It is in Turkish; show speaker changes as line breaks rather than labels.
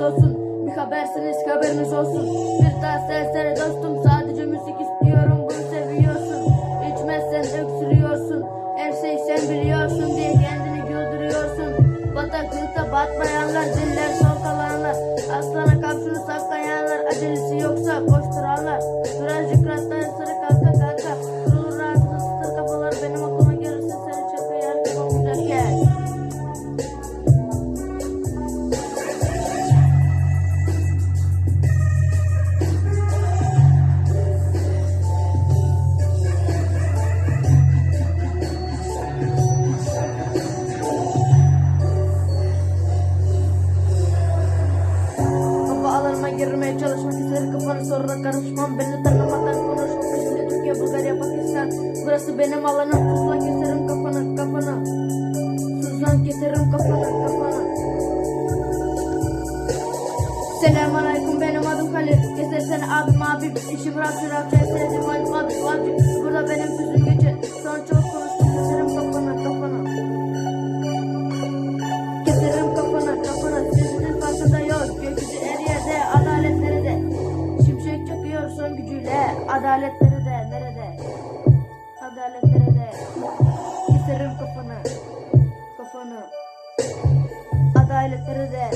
olsun. Bir habersiniz haberiniz olsun. Bir daha serseri dostum sadece müzik istiyorum. Bunu seviyorsun. İçmezsen öksürüyorsun. Her şeyi sen biliyorsun diye kendini güldürüyorsun. Bataklıkta batmayanlar diller son kalanlar Aslana kapşını saklayanlar Acelesi yoksa koşturanlar. Birazcık girmeye çalışmak ister kafanı sonra karışmam. Beni tanımadan konuşmak peşinde Türkiye, Bulgarya, Pakistan. Burası benim alanım. Suslan keserim kafanı kafana. Suslan keserim kafana kafana. Selamun aleyküm benim adım Halil. Kesersen abim abim. İşim rap rap sevdim abim abim abim. Burada benim sözüm Adalet nerede nerede Adalet nerede Keserim kafana Kafana Adalet nerede